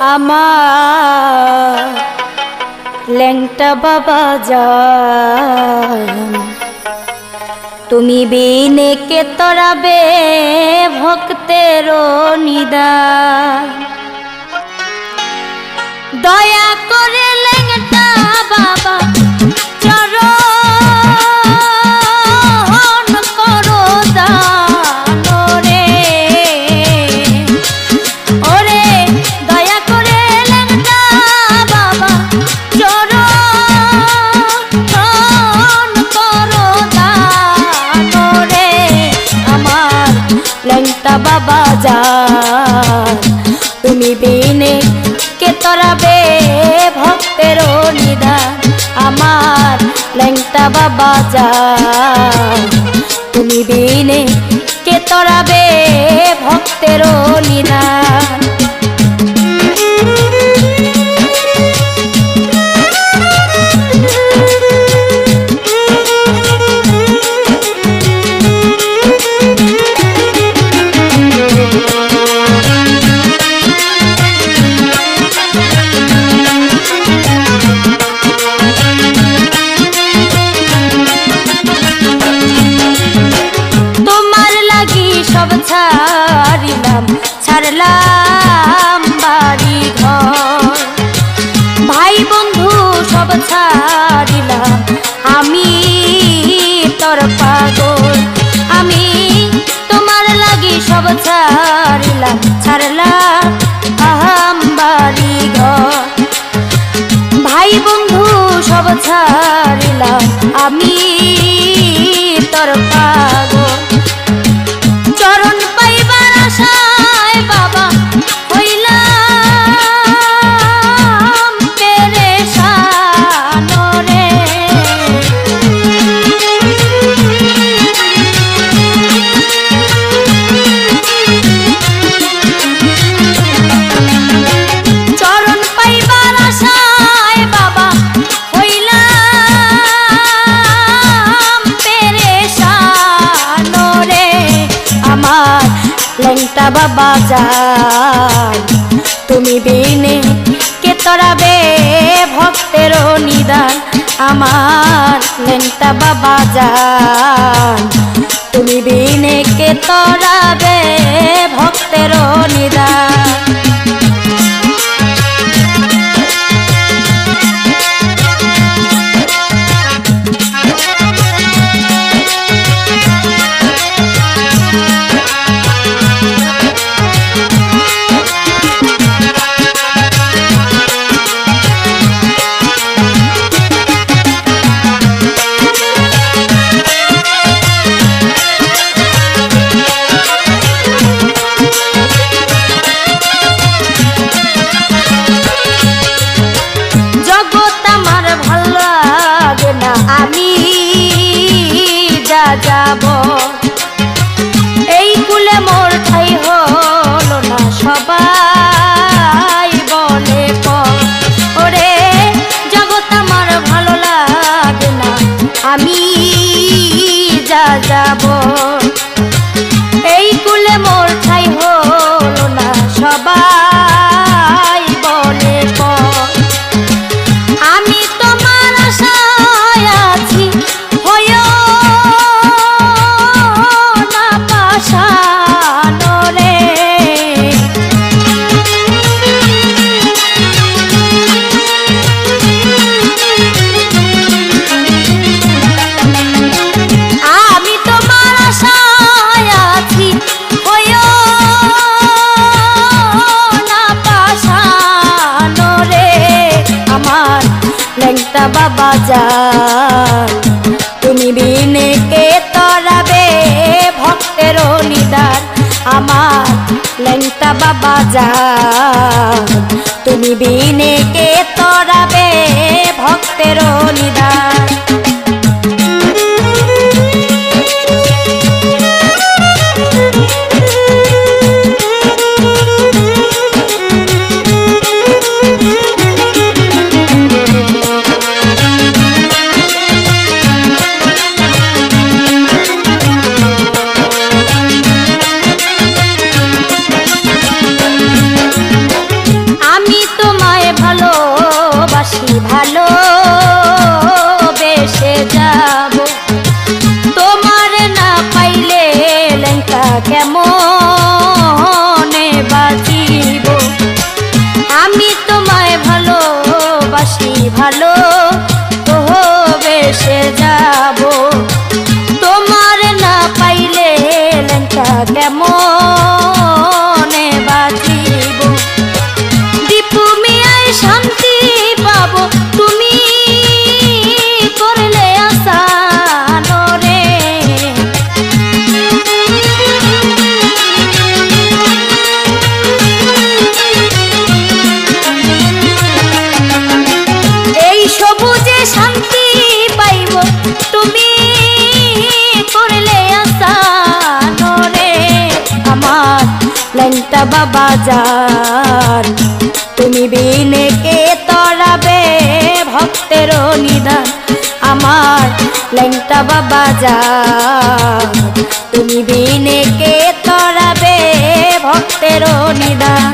আমার ল্যাংটা বাবা যান তুমি বিনে কে তরাবে ভক্তের নিদা দয়া করে লেংটা বাবা, চরণ আমার ল্যাংটা বাবা যাও তুমি বিনে কে তরাবে ভক্তের নিদান ছাড়লাম আহাম বাড়ি ঘর। ভাই বন্ধু সব ছাড়িলাম আমি তোর লেংটা বাবা যান। তুমি বিনে কে তরাবে ভক্তের নিদান? আমার লেংটা বাবা যান। তুমি বিনে কে তরাবে যাব। এই কুলে মোর ঠাই হল না সবাই বলে ওরে জগৎ আমার ভালো লাগে না, আমি যা যাব। যান তুমি বিনে কে তরাবে ভক্তের নিদান আমার লেংটা বাবা যান তুমি বিনে কে তরাবে ভক্তের নিদান কেমন বাজিব? আমি তোমায় ভালোবাসি ভালো তো বেসে যাব। তোমার না পাইলে লেঙ্কা কেমন? তুমি বাবা যার। তুমি বিনে কে তরাবে ভক্তের নিদান, আমার লেংটা বাবা যার। তুমি বিনে কে তরাবে ভক্তের নিদান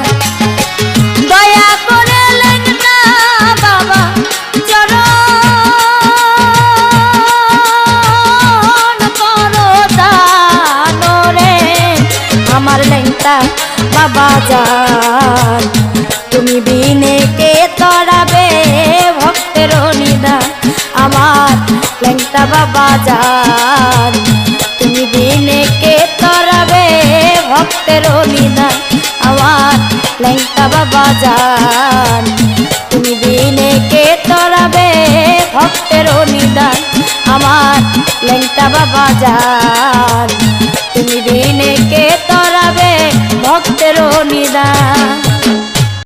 যান তুমি বিনে কে তরাবে ভক্তের নিদান? আমার বাবা যান তুমি বিনে কে তরাবে ভক্তের নিদান? আমার বাবা যান তুমি দিনে কে তরাবে ভক্তের নিদান? আমার বাবা যান তুমি দিনে কে